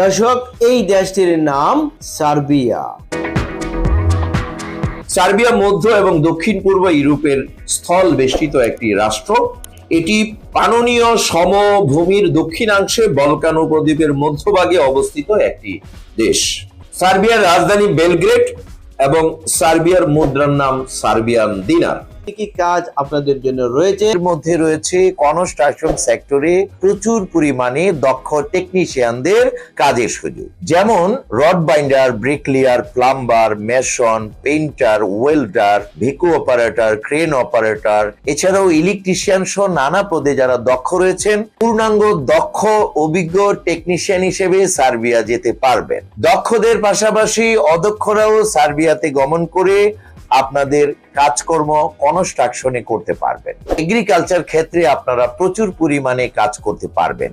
দর্শক, এই দেশটির নাম সার্বিয়া। সার্বিয়া মধ্য এবং দক্ষিণ পূর্ব ইউরোপের স্থল বেষ্টিত একটি রাষ্ট্র। এটি পাননীয় সমভূমির দক্ষিণাংশে বলকান উপদ্বীপের মধ্যভাগে অবস্থিত একটি দেশ। সার্বিয়ার রাজধানী বেলগ্রেড এবং সার্বিয়ার মুদ্রার নাম সার্বিয়ান দিনার। কি কাজ আপনাদের জন্য রয়েছে? এর মধ্যে রয়েছে কনস্ট্রাকশন সেক্টরে প্রচুর পরিমাণে দক্ষ টেকনিশিয়ানদের কাজের সুযোগ। যেমন rod binder, bricklayer, plumber, mason, painter, welder, Bhiku operator, crane operator. এছাড়াও ইলেকট্রিশিয়ান সহ নানা পদে যারা দক্ষ রয়েছেন, পূর্ণাঙ্গ, দক্ষ, অভিজ্ঞ টেকনিশিয়ান হিসেবে সার্বিয়া যেতে পারবেন। দক্ষদের পাশাপাশি অদক্ষরাও সার্বিয়াতে গমন করে আপনাদের কাজকর্ম কনস্ট্রাকশনে করতে পারবেন। এগ্রিকালচার ক্ষেত্রে আপনারা প্রচুর পরিমাণে কাজ করতে পারবেন।